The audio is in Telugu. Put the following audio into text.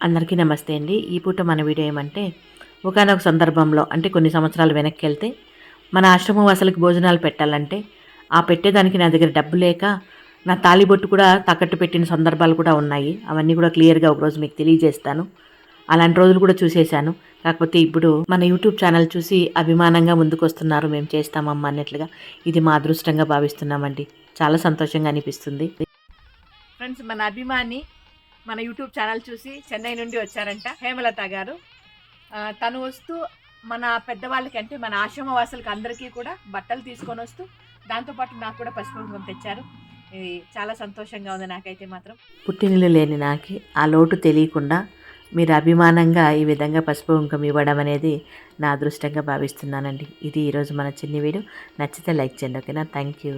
అందరికీ నమస్తే అండి. ఈ పూట మన వీడియో ఏమంటే ఒకనొక సందర్భంలో అంటే కొన్ని సంవత్సరాలు వెనక్కి వెళ్తే మన ఆశ్రమం అసలుకి భోజనాలు పెట్టాలంటే ఆ పెట్టేదానికి నా దగ్గర డబ్బు లేక నా తాలిబొట్టు కూడా తాకట్టు పెట్టిన సందర్భాలు కూడా ఉన్నాయి. అవన్నీ కూడా క్లియర్గా ఒకరోజు మీకు తెలియజేస్తాను. అలాంటి రోజులు కూడా చూసేశాను. కాకపోతే ఇప్పుడు మన యూట్యూబ్ ఛానల్ చూసి అభిమానంగా ముందుకు వస్తున్నారు మేము చేస్తామమ్మా అన్నట్లుగా. ఇది మా అదృష్టంగా భావిస్తున్నామండి. చాలా సంతోషంగా అనిపిస్తుంది. ఫ్రెండ్స్ మన అభిమాని మన యూట్యూబ్ ఛానల్ చూసి చెన్నై నుండి వచ్చారంట హేమలత గారు. తను వస్తూ మన పెద్దవాళ్ళకి అంటే మన ఆశ్రమ వాసులకి అందరికీ కూడా బట్టలు తీసుకొని వస్తూ దాంతోపాటు నాకు కూడా పసుపు కుంకుమ తెచ్చారు. ఇది చాలా సంతోషంగా ఉంది నాకైతే మాత్రం. పుట్టినిల్లు లేని నాకి ఆ లోటు తెలియకుండా మీరు అభిమానంగా ఈ విధంగా పసుపు కుంకుమ ఇవ్వడం అనేది నా అదృష్టంగా భావిస్తున్నానండి. ఇది ఈరోజు మన చిన్ని వీడియో నచ్చితే లైక్ చేయండి ఓకేనా? Thank you.